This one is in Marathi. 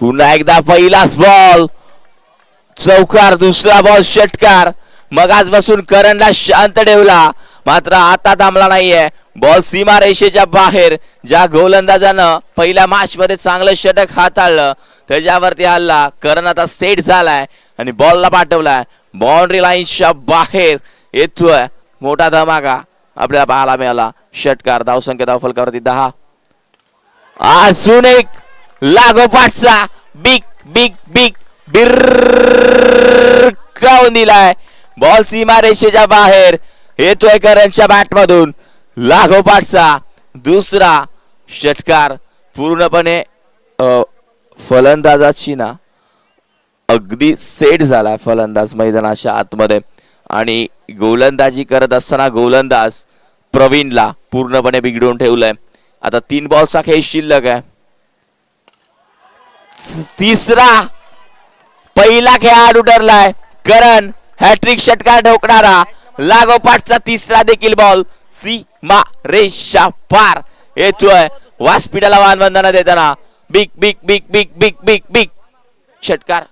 पुन्हा एकदा पहिलाच बॉल चौकार दुसरा बॉल षटकार. मग आज बसून करणला शांत ठेवला. मात्र आता थांबला नाहीये. बॉल सीमा रेषेच्या बाहेर ज्या गोलंदाजानं पहिल्या मॅच मध्ये चांगलं षटक हाताळलं त्याच्यावरती हल्ला करण आता सेट झालाय आणि बॉलला पाठवलाय. बाउंड्री लाईनच्या बाहेर येतोय. मोठा धमाका आपल्याला पाहायला मिळाला. षटकार धावसंख्या धावफलकावरती दहा. अजून एक लागोपाठचा बिग बिग बिग. बिरकावून दिलाय? बॉल सीमा रेषेच्या बाहेर. येतोय करंटच्या बॅट मधून लागोपाठचा दुसरा षटकार. पूर्णपणे फलंदाजाची ना अगदी सेट झालाय फलंदाज मैदानाच्या आतमध्ये. आणि गोलंदाजी करत असताना गोलंदाज प्रवीणला पूर्णपणे बिघडून ठेवलंय. आता तीन बॉलचा खेळ शिल्लक आहे. तिसरा पहिला खेळाडू ठरलाय करण हॅट्रिक षटकार ठोकणारा. लागोपाठचा तिसरा देखील बॉल सीमा रेषा पार. येतोय. व्यासपीठाला वाहन वंदना देताना. Big big big big big big big. षटकार.